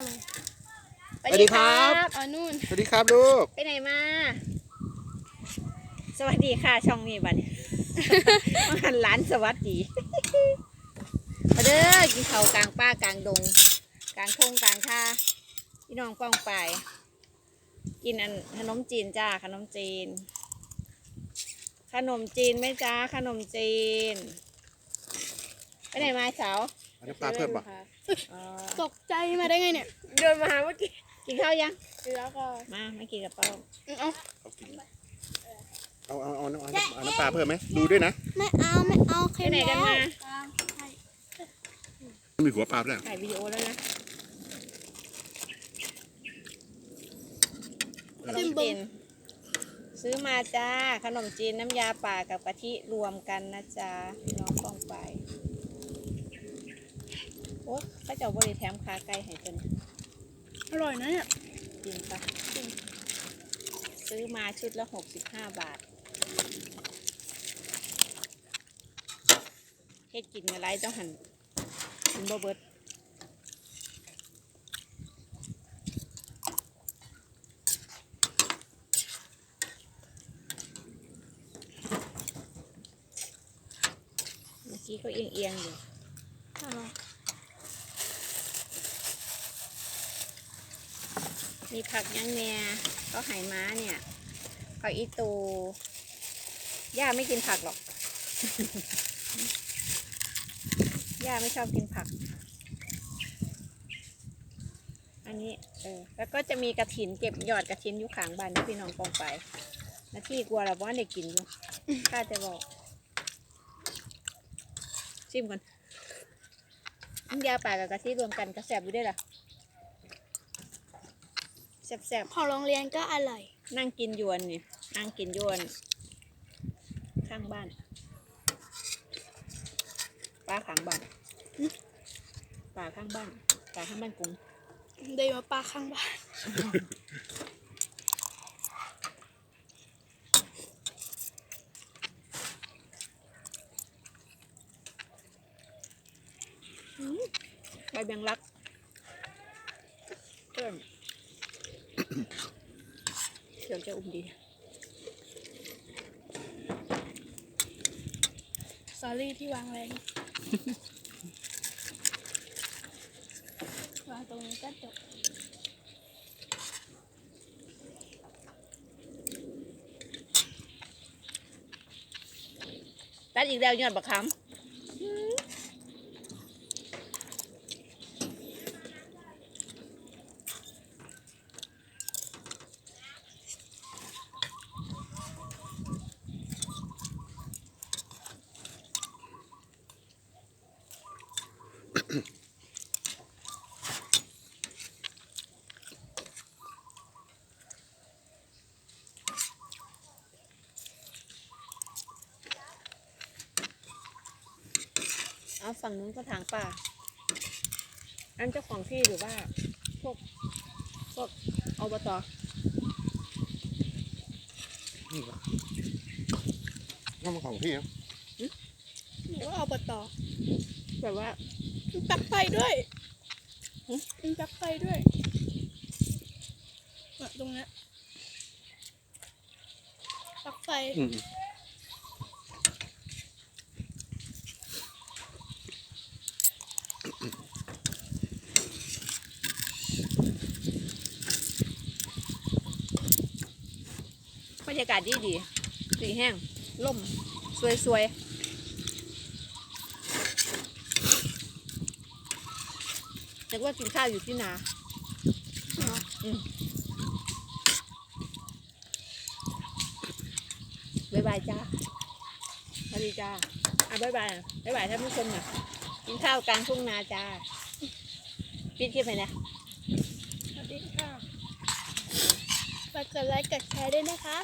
สวัสดีครับอ๋อนู่น สวัสดีครับลูก ไปไหนมา สวัสดีค่ะช่องนี้บัดนี้มาหันหลานสวัสดีมาเด้อกินเขาวกลางป่ากลางดง กลางทงกลางท่าพี่น้องป้องไป กินอันขนมจีนจ้าขนมจีน ขนมจีนไหมจ้าขนมจีน ไปไหนมาสาว อันนี้ปลาเพิ่มป่ะอ๋อตกใจมาได้ไงเนี่ย เดินมาหาเมื่อกี้กินข้าวยังแล้วก็มาไม่กินกับเป้าเอาเอากินเอาเอาเอาเอาเอาเอาน้ำปลาเพิ่มไหมดูด้วยนะ ไม่เอาไม่เอาไปเค็มไหนแล้กันวมามีหัวปลาด้วยถ่ายวิดีโอแล้วนะขนมจีนซื้อมาจ้า ขนมจีนน้ำยาป่ากับกะทิรวมกันนะจ๊ะพี่น้องป้องไปโอ้ข้าเจ้าบริแถมขาไก่ให้จนอร่อยนะเนี่ยกินปะซื้อมาชุดละหกสิบห้าบาทเฮ็ดกินอะไรต้องหันกินบ่เบิดเมื่อกี้เขาเอียงเอียงๆอยู่ มีผักยังแหน่ก็ไหม้าเนี่ยผักอีตูย่าไม่กินผักหรอก ย่าไม่ชอบกินผัก อันนี้เออแล้วก็จะมีกระถินเก็บยอดกระถินอยู่ขางบ้านที่พี่น้องปองไปนาที่กลัวเราว่าเด็กกินอยู่ข้าจะบอกชิมก่อนน้ำยาป่ากับกะทิรวมกันกระแสบอยู่ด้วยล่ะ แสบๆพอโรงเรียนก็อร่อยนั่งกินยวนนี่นั่งกินยวน ข้างบ้านป้าข้างบ้านป่าข้างบ้านป่าข้างบ้านกรุงเดินมาปลาข้างบ้านใบแบงลักเพิ่ม เดี๋ยวจะอุ่มดีสอรี่ที่วางแรงวางตรงนี้ก็จบตัดอีกแล้วยอดบักคำ เอาฝั่งนู้นก็ทางป่า อันเจ้าของที่หรือว่า พวก พวกอบตนี่วะน้ำของพี่ครับหนูเอาปตอแบบว่า มีปลั๊กไฟด้วยหึมีปลั๊กไฟด้วยเนี่ยตรงเนี้ยปลั๊กไฟอืมบรรยากาศดีดี สีแห้งล่ม สวยสวย นึกว่ากินข้าวอยู่ที่นาอืมบายบายจ้าสวัสดีจ้าอะบายบายอะบายบายท่านผู้ชมน่ะกินข้าวกลางทุ่งนาจ้าปิดคลิปไปนะสวัสดีค่ะฝากกดไลค์กดแชร์ด้วยนะคะ